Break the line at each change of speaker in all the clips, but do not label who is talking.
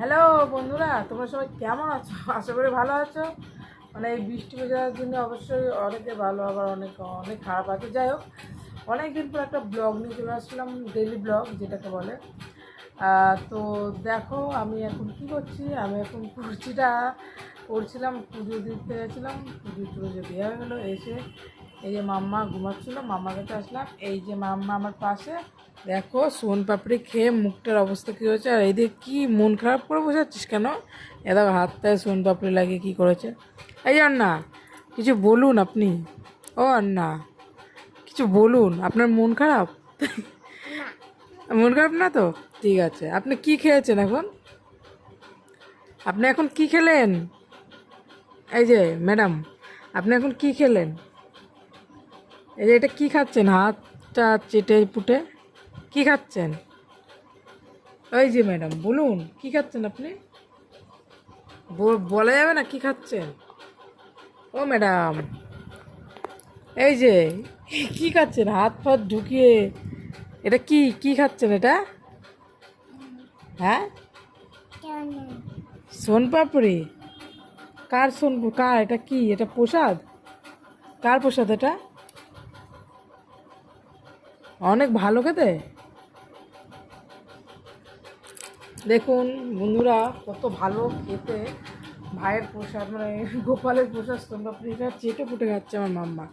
Hello বন্ধুরা, তোমরা সবাই কেমন আছো? আশা করি ভালো আছো। মানে এই বৃষ্টি ভেজার জন্য অবশ্যই অনেকে ভালো, আবার অনেক অনেক খারাপ আছে। যাই হোক অনেক দিন পর একটা ব্লগ নিয়ে চলে আসলাম ডেলি ব্লগ যেটাকে বলে। তো দেখো, আমি এখন কি করছি? আমি এখন কুর্চিটা করছিলাম পুজো দিতে গেছিলাম। পুজো টুজো দেওয়া হয়ে গেলো এসে এই যে মাম্মা ঘুমাচ্ছিল, মাম্মার কাছে আসলাম। এই যে মাম্মা আমার পাশে, দেখো সোন পাপড়ি খেয়ে মুখটার অবস্থা কী হয়েছে, আর এদিকে কি মন খারাপ করে বসাচ্ছিস কেন? এ দেখো হাতটায় সোন পাপড়ি লাগিয়ে কী করেছে। এই না কিছু বলুন আপনি। ও না কিছু বলুন, আপনার মন খারাপ? মন খারাপ না তো? ঠিক আছে, আপনি কি খেয়েছেন এখন? আপনি এখন কি খেলেন? এই যে, ম্যাডাম, আপনি এখন কি খেলেন? এই যে এটা কি খাচ্ছেন? হাতটা চেটে পুটে? কি খাচ্ছেন? ওই যে ম্যাডাম, বলুন, কি খাচ্ছেন আপনি? বলা যাবে না কি খাচ্ছেন? ও ম্যাডাম, এই যে, কি খাচ্ছেন? হাত ফাত ঢুকিয়ে, এটা কি কি খাচ্ছেন এটা? হ্যাঁ? সোন পাপড়ি? কার সোন কার, এটা কি, এটা প্রসাদ? কার প্রসাদ এটা? অনেক ভালো খেতে। দেখুন বন্ধুরা, কত ভালো খেতে। ভাইয়ের প্রসাদ মানে গোপালের প্রসাদ সোনপাপড়িটা চেটে ফুটে খাচ্ছে আমার মাম্মা।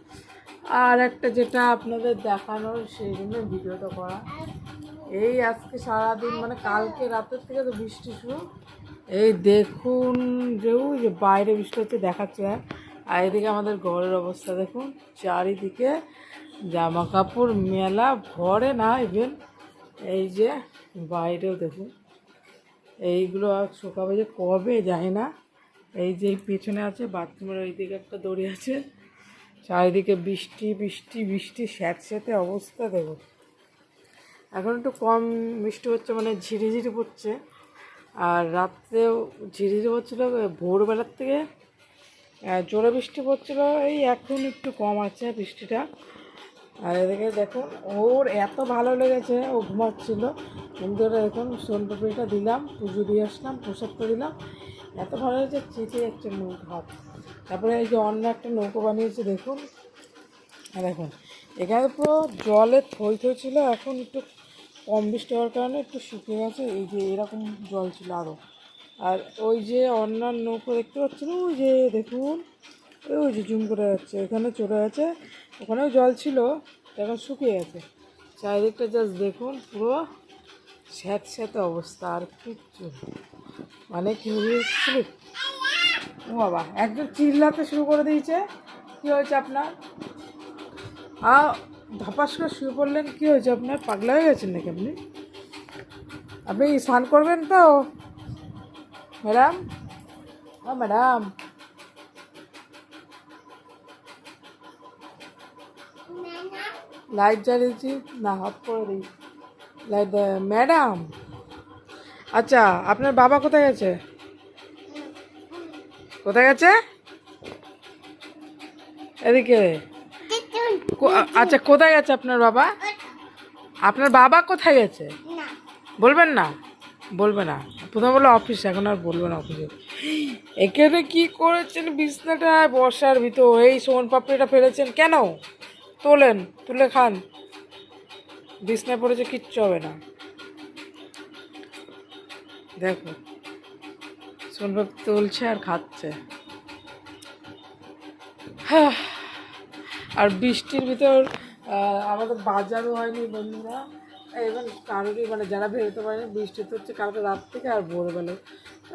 আর একটা যেটা আপনাদের দেখানোর, সেই জন্য ভিডিওটা করা। এই আজকে সারাদিন মানে কালকে রাতের থেকে তো বৃষ্টি শুরু। এই দেখুন যে, ওই যে বাইরে বৃষ্টি হচ্ছে, দেখাচ্ছে আর এদিকে আমাদের ঘরের অবস্থা, দেখুন, চারিদিকে জামা কাপড় মেলা ভরে না ইভেন এই যে বাইরেও দেখুন। এইগুলো শুকাবে যে কবে যায় না। এই যে পেছনে আছে, বাথরুমের ওই দিকে একটা দড়ি আছে। চারিদিকে বৃষ্টি বৃষ্টি বৃষ্টি স্যাঁতস্যাঁতে অবস্থা দেখো এখন একটু কম বৃষ্টি হচ্ছে মানে ঝিরিঝিরি পড়ছে। আর রাত্রেও ঝিরিঝিরি পড়ছিল, ভোরবেলার থেকে জোরে বৃষ্টি পড়ছিল, এই এখন একটু কম আছে বৃষ্টিটা। আর এদিকে দেখুন ওর এত ভালো লেগেছে, ও ঘুমাচ্ছিল। কিন্তু ওটা দেখুন সোনপাপড়িটা দিলাম, পুজো দিয়ে আসলাম, প্রসাদটা দিলাম। এত ভালো লেগেছে চেটে একটা মুখ হাত। তারপরে এই যে অন্য একটা নৌকো বানিয়েছে, দেখুন। দেখুন, এখানে পুরো জলে থই থই ছিল, এখন একটু কম বৃষ্টি হওয়ার কারণে একটু শুকিয়ে গেছে, এই যে এরকম জল ছিল আরও আর ওই যে অন্যান্য নৌকো দেখতে পাচ্ছেন, ওই যে দেখুন ওই যে জুম করে যাচ্ছে, এখানে চলে গেছে। ওখানেও জল ছিল, এখন শুকিয়ে গেছে। চারিদিকটা জাস্ট দেখুন, পুরো স্যাঁত স্যাঁতে অবস্থা, আর কিচ্ছু মানে কি হয়েছিল ও বাবা, একদম চিল্লাতে শুরু করে দিয়েছে। কী হয়েছে আপনার? আ ধপাস করে শুয়ে পড়লেন, কী হয়েছে আপনার? পাগলা হয়ে গেছেন নাকি আপনি? আপনি স্নান করবেন তো? ম্যাডাম? ও ম্যাডাম লাইট জ্বালিয়েছি না হাত করে দিই লাইট ম্যাডাম! আচ্ছা আপনার বাবা কোথায় গেছে? কোথায় গেছে? এদিকে। আচ্ছা কোথায় গেছে আপনার বাবা? আপনার বাবা কোথায় গেছে? বলবেন না? বলবে না। প্রথমে বলল অফিস এখন আর বলবে না অফিসে। এখানে কি করেছেন বিছনাটা বর্ষার ভিতর। এই সোন পাপড়িটা ফেলেছেন কেন? তোলেন, তুলে খান। বিছনায় পড়েছে, কিচ্ছু হবে না। দেখো সোনপাপড়ি তুলছে আর খাচ্ছে। হ্যাঁ আর বৃষ্টির ভিতর আমাদের বাজারও হয়নি বন্ধুরা। এবং কারোরই মানে যারা বেরোতে পারেনি, বৃষ্টি তো হচ্ছে কালকে রাত থেকে আর ভোরবেলায়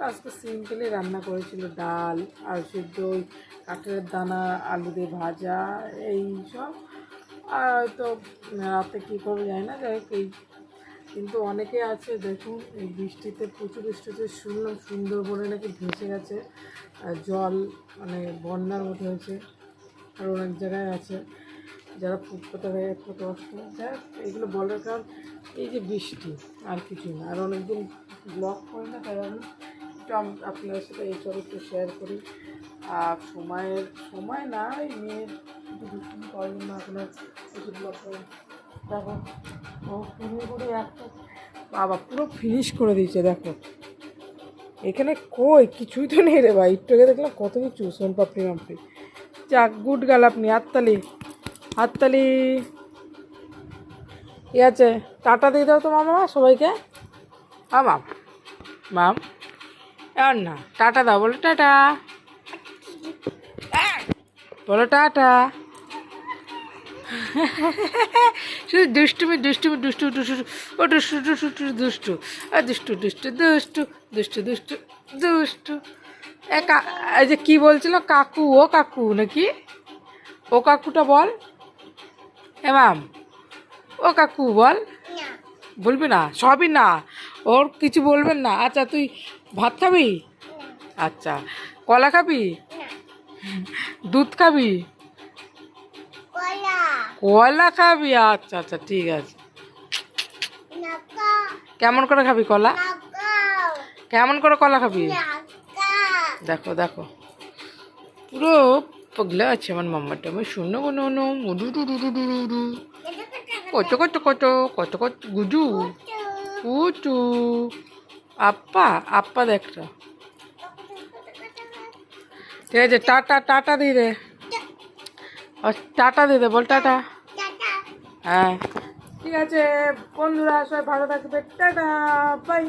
আজকে সিম্পলি রান্না করেছিল ডাল, আর সিদ্ধ ওই কাঠের দানা, আলু দিয়ে ভাজা, এই সব। আর হয়তো রাতে কী করবে জানি না যাই এই কিন্তু অনেকে আছে দেখুন এই বৃষ্টিতে প্রচুর বৃষ্টিতে শুনলাম সুন্দরবনে নাকি ভেসে গেছে আর জল মানে বন্যার মতো হয়েছে আর অনেক জায়গায় আছে যারা ফুটপাতে হয়ে কত কষ্ট যাই হোক, এইগুলো বলার কারণ এই যে বৃষ্টি আর কিছু না আর অনেকদিন ব্লগ করি না তাই আমি একটু আপনাদের সাথে এইসব একটু শেয়ার করি আর সময়ের সময় না এই মেয়ের করে দেখো ও একটা বাবা, পুরো ফিনিশ করে দিয়েছে, দেখো। এখানে কই? কিছুই তো নেই রে ভাই। একটু দেখলাম কত কিছু সোন পাপড়ি মাপড়ি। যাক, গুড গাল আপনি, হাততালি। হাততালি। ই আছে, টাটা দিয়ে দাও তো মামা, সবাইকে। আ, মাম। মাম। আর না, টাটা দাও, বলো টাটা। বলো টাটা। শুধু দুষ্টুমি দুষ্টুমি দুষ্টু দুষ্টু ও দুষ্টু দুষ্টু দুষ্টু দুষ্টু আর দুষ্টু দুষ্টু দুষ্টু দুষ্টু দুষ্টু দুষ্টু। এ যে কি বলছিল? কাকু ও কাকু নাকি? ও কাকুটা বল। এ ও কাকু বল। বলবি না? সবই না। ওর কিছু বলবেন না। আচ্ছা তুই ভাত খাবি? আচ্ছা। কলা খাবি? দুধ খাবি? কলা খাবি? আচ্ছা আচ্ছা ঠিক আছে। কেমন করে খাবি কলা? কেমন করে কলা খাবি? দেখো দেখো। পুরো পগলা আছে আমার মাম্মাটা। আমি শূন্য কোনো মুডু ডু ডু ডু ডু ডু ডু কত কত কত কত কত গুজু। কুচু। আপ্পা আপ্পা দেখটা ঠিক আছে টাটা টাটা দিয়ে দে টাটা দিয়ে দে বল টাটা। ঠিক আছে বন্ধুরা সবাই ভালো থাকবে। Tata bye